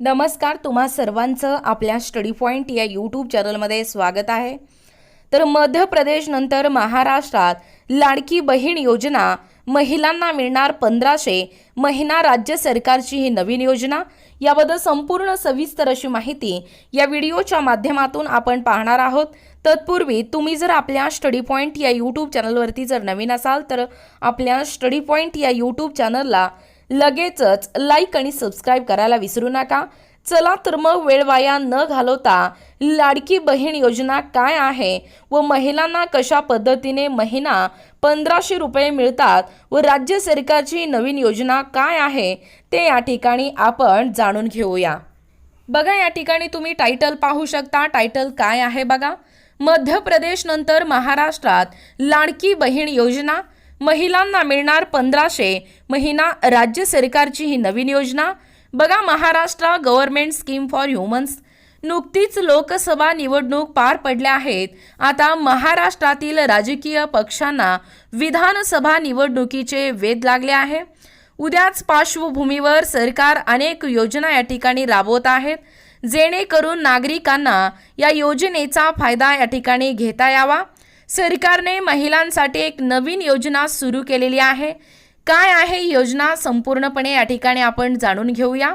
नमस्कार तुम्हा सर्वांचं आपल्या स्टडी पॉईंट या यूट्यूब चॅनलमध्ये स्वागत आहे. तर मध्य प्रदेशनंतर महाराष्ट्रात लाडकी बहीण योजना महिलांना मिळणार पंधराशे महिना राज्य सरकारची ही नवीन योजना याबद्दल संपूर्ण सविस्तर अशी माहिती या व्हिडिओच्या माध्यमातून आपण पाहणार आहोत. तत्पूर्वी तुम्ही जर आपल्या स्टडी पॉईंट या यूट्यूब चॅनलवरती जर नवीन असाल तर आपल्या स्टडी पॉईंट या यूट्यूब चॅनलला लगेचच लाईक आणि सबस्क्राईब करायला विसरू नका. चला तर मग वेळ वाया न घालवता लाडकी बहीण योजना काय आहे व महिलांना कशा पद्धतीने महिना पंधराशे रुपये मिळतात व राज्य सरकारची नवीन योजना काय आहे ते या ठिकाणी आपण जाणून घेऊया. बघा या ठिकाणी तुम्ही टायटल पाहू शकता. टायटल काय आहे बघा? मध्य प्रदेश नंतर महाराष्ट्रात लाडकी बहीण योजना महिलांना मिळणार पंधराशे. महिना राज्य सरकारची ही नवीन योजना. बघा Maharashtra government scheme for humans. नुकतीच लोकसभा निवडणूक पार पडल्या आहेत. आता महाराष्ट्रातील राजकीय पक्षांना विधानसभा निवडणुकीचे वेध लागले आहे. उद्याच पार्श्वभूमीवर सरकार अनेक योजना या ठिकाणी राबवत आहेत. जेणेकरून नागरिकांना या योजनेचा फायदा या ठिकाणी घेता यावा. सरकारने महिलांसाठी एक नवीन योजना सुरू केलेली आहे. काय आहे योजना? संपूर्णपणे या ठिकाणी आपण जाणून घेऊया.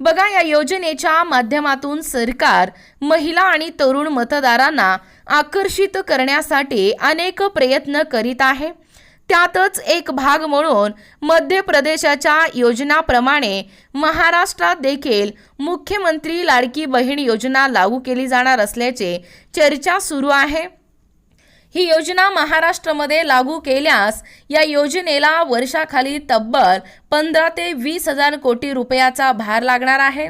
बघा या योजनेच्या माध्यमातून सरकार महिला आणि तरुण मतदारांना आकर्षित करण्यासाठी अनेक प्रयत्न करीत आहे. त्यातच एक भाग म्हणून मध्य प्रदेशाच्या योजनाप्रमाणे महाराष्ट्रात देखील मुख्यमंत्री लाडकी बहीण योजना लागू केली जाणार असल्याचे चर्चा सुरू आहे. ही योजना महाराष्ट्रामध्ये लागू केल्यास या योजनेला वर्षाखाली तब्बल पंधरा ते वीस हजार कोटी रुपयाचा भार लागणार आहे.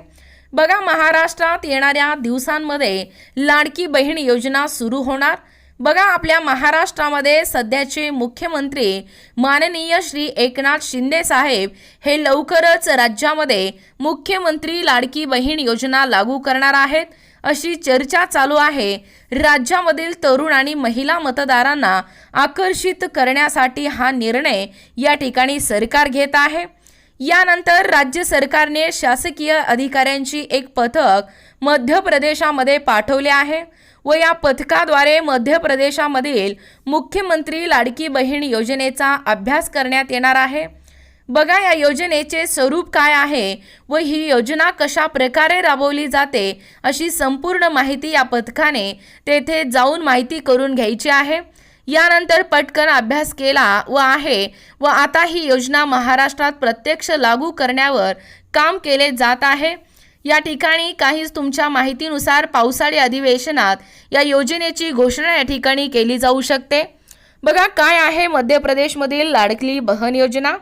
बघा महाराष्ट्रात येणाऱ्या दिवसांमध्ये लाडकी बहीण योजना सुरू होणार. बघा आपल्या महाराष्ट्रामध्ये सध्याचे मुख्यमंत्री माननीय श्री एकनाथ शिंदे साहेब हे लवकरच राज्यामध्ये मुख्यमंत्री लाडकी बहीण योजना लागू करणार आहेत. अशी चर्चा चालू आहे. राज्यामधील तरुण आणि महिला मतदारांना आकर्षित करण्यासाठी हा निर्णय या ठिकाणी सरकार घेत आहे. यानंतर राज्य सरकारने शासकीय अधिकाऱ्यांची एक पथक मध्य प्रदेशामध्ये पाठवले आहे व या पथकाद्वारे मध्य प्रदेशामधील मुख्यमंत्री लाडकी बहीण योजनेचा अभ्यास करण्यात येणार आहे. बघा या योजनेचे स्वरूप काय आहे व ही योजना कशा प्रकारे राबवली जाते अशी संपूर्ण माहिती या पथकाने तेथे जाऊन माहिती करून घ्यायची आहे. यानंतर पटकन अभ्यास केला व आहे व आता ही योजना महाराष्ट्रात प्रत्यक्ष लागू करण्यावर काम केले जात आहे. या ठिकाणी काहीच तुमच्या माहितीनुसार पावसाळी अधिवेशनात या योजनेची घोषणा या ठिकाणी केली जाऊ शकते. बघा काय आहे मध्य प्रदेशमधील लाडकली बहन योजना?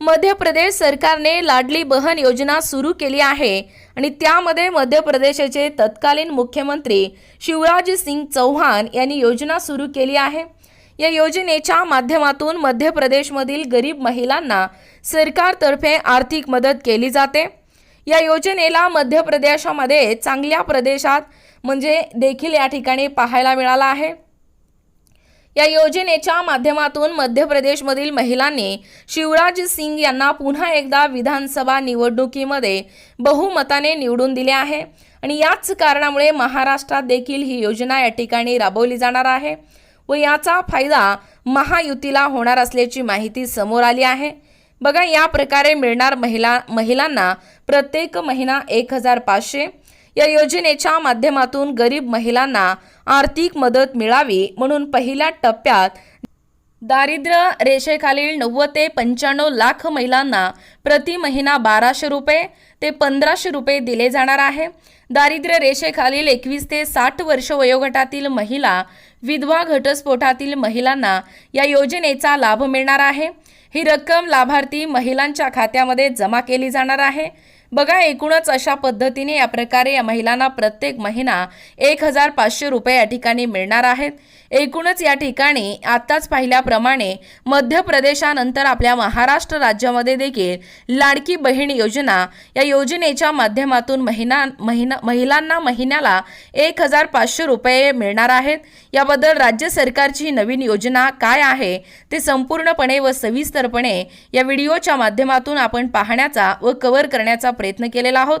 मध्य प्रदेश सरकारने लाडली बहन योजना सुरू केली आहे. आणि त्यामध्ये मध्य प्रदेशाचे तत्कालीन मुख्यमंत्री शिवराज सिंग चौहान यांनी योजना सुरू केली आहे. या योजनेच्या माध्यमातून मध्य प्रदेशमधील गरीब महिलांना सरकारतर्फे आर्थिक मदत केली जाते. या योजनेला मध्य प्रदेशामध्ये चांगल्या प्रदेशात म्हणजे देखील या ठिकाणी पाहायला मिळाला आहे. या योजनेच्या माध्यमातून मध्य प्रदेशमधील महिलांनी शिवराज सिंग यांना पुन्हा एकदा विधानसभा निवडणुकीमध्ये बहुमताने निवडून दिले आहे. आणि याच कारणामुळे महाराष्ट्रात देखील ही योजना या ठिकाणी राबवली जाणार आहे व याचा फायदा महायुतीला होणार असल्याची माहिती समोर आली आहे. बघा या प्रकारे मिळणार महिला महिलांना प्रत्येक महिना एक हजार पाचशे या योजनेच्या माध्यमातून गरीब महिलांना आर्थिक मदत मिळावी म्हणून पहिल्या टप्प्यात दारिद्र्य रेषेखालील नव्वद ते पंच्याण्णव लाख महिलांना प्रति महिना बाराशे रुपये ते पंधराशे रुपये दिले जाणार आहे. दारिद्र्य रेषेखालील एकवीस ते साठ वर्ष वयोगटातील महिला विधवा घटस्फोटातील महिलांना या योजनेचा लाभ मिळणार आहे. ही रक्कम लाभार्थी महिलांच्या खात्यामध्ये जमा केली जाणार आहे. बघा एकूणच अशा पद्धतीने या प्रकारे या महिलांना प्रत्येक महिना एक हजार पाचशे रुपये या ठिकाणी मिळणार आहेत. एकूणच या ठिकाणी आत्ताच पाहिल्याप्रमाणे मध्य प्रदेशानंतर आपल्या महाराष्ट्र राज्यामध्ये देखील लाडकी बहीण योजना या योजनेच्या माध्यमातून महिना महिना महिलांना महिन्याला एक हजार पाचशे रुपये मिळणार आहेत. याबद्दल राज्य सरकारची नवीन योजना काय आहे ते संपूर्णपणे व सविस्तरपणे या व्हिडिओच्या माध्यमातून आपण पाहण्याचा व कव्हर करण्याचा प्रयत्न केलेला आहोत.